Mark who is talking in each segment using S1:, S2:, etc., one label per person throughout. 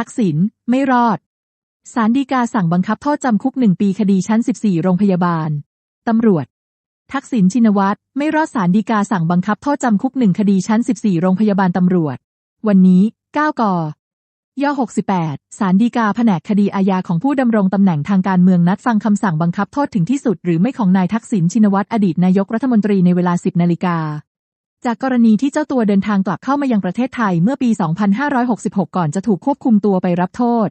S1: ทักษิณไม่รอดศาลฎีกาสั่งบังคับโทษจำคุกหนึ่งปีคดีชั้น 14 โรงพยาบาล ตำรวจ ทักษิณชินวัตรไม่รอดศาลฎีกาสั่งบังคับโทษจำคุกหนึ่งคดีชั้น 14 โรงพยาบาลตำรวจ วันนี้ 9กย่อ68ศาลฎีกาแผนกคดีอาญาของผู้ดำรงตำแหน่งทางการเมืองนัดฟังคำสั่งบังคับโทษถึงที่สุดหรือไม่ของนายทักษิณชินวัตรอดีตนายกรัฐมนตรีในเวลา 10นาฬิกา จากกรณีที่เจ้าตัวเดินทางกลับเข้ามายังประเทศไทยเมื่อปี 2566 ก่อนจะถูกควบคุมตัวไปรับโทษ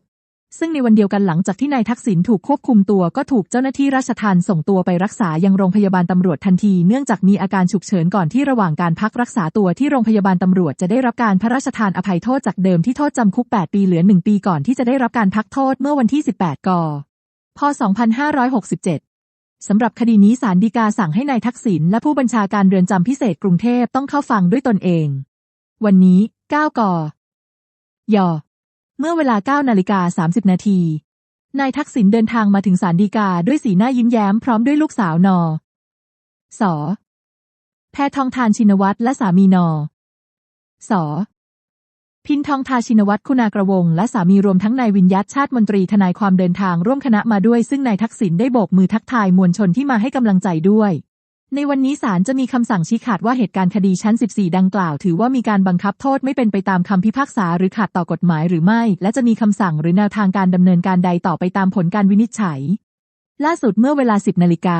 S1: ซึ่งในวันเดียวกันหลังจากที่นายทักษิณถูกควบคุมตัวก็ถูกเจ้าหน้าที่ราชทัณฑ์ส่งตัวไปรักษายังโรงพยาบาลตำรวจทันทีเนื่องจากมีอาการฉุกเฉินก่อนที่ระหว่างการพักรักษาตัวที่โรงพยาบาลตำรวจจะได้รับการพระราชทานอภัยโทษจากเดิมที่โทษจำคุก 8 ปีเหลือ 1 ปีก่อนที่จะได้รับการพักโทษเมื่อวันที่ 18กพ2567 สำหรับคดีนี้ศาลฎีกาสั่งให้ในายทักษิณและผู้บัญชาการเรือนจำพิเศษกรุงเทพต้องเข้าฟังด้วยตนเอง วันนี้ 9 กยเมื่อเวลา 9 นาฬิกา 30 นาที นายทักษิณเดินทางมาถึงศาลฎีกาด้วยสีหน้ายิ้มแย้มพร้อมด้วยลูกสาวนอสอแพทองทานชินวัตรและสามีนอสอ พินทองทาชินวัตรคุณากระวง และสามีรวมทั้งนายวินยัตชาติมนตรีทนายความเดินทางร่วมคณะมาด้วยซึ่งนายทักษิณได้โบกมือทักทายมวลชนที่มาให้กำลังใจด้วย ในวันนี้ศาลจะมีคำสั่งชี้ขาดว่าเหตุการณ์คดีชั้น 14 ดังกล่าว ถือว่ามีการบังคับโทษไม่เป็นไปตามคำพิพากษาหรือขัดต่อกฎหมายหรือไม่ และจะมีคำสั่งหรือแนวทางการดำเนินการใดต่อไปตามผลการวินิจฉัย ล่าสุดเมื่อเวลา 10นาฬิกา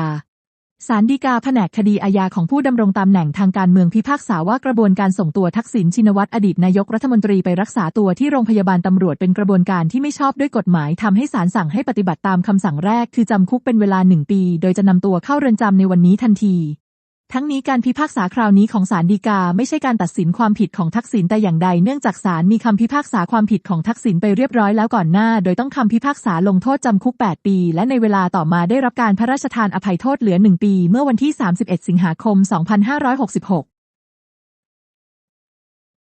S1: ศาลฎีกาแผนกคดีอาญาของผู้ดำรงตำแหน่งทางการเมืองพิพากษาว่ากระบวนการส่งตัวทักษิณชินวัตรอดีตนายกรัฐมนตรีไปรักษาตัวที่โรงพยาบาลตำรวจเป็นกระบวนการที่ไม่ชอบด้วยกฎหมายทำให้ศาลสั่งให้ปฏิบัติตามคำสั่งแรก คือจำคุกเป็นเวลาหนึ่งปี โดยจะนำตัวเข้าเรือนจำในวันนี้ทันที ทั้งนี้การพิพากษาคราวนี้ของศาลฎีกาไม่ใช่การตัดสินความผิดของทักษิณแต่อย่างใด เนื่องจากศาลมีคำพิพากษาความผิดของทักษิณไปเรียบร้อยแล้วก่อนหน้า โดยต้องคำพิพากษาลงโทษจำคุก 8 ปี และในเวลาต่อมาได้รับการพระราชทานอภัยโทษเหลือ 1 ปี เมื่อวันที่ 31 สิงหาคม 2566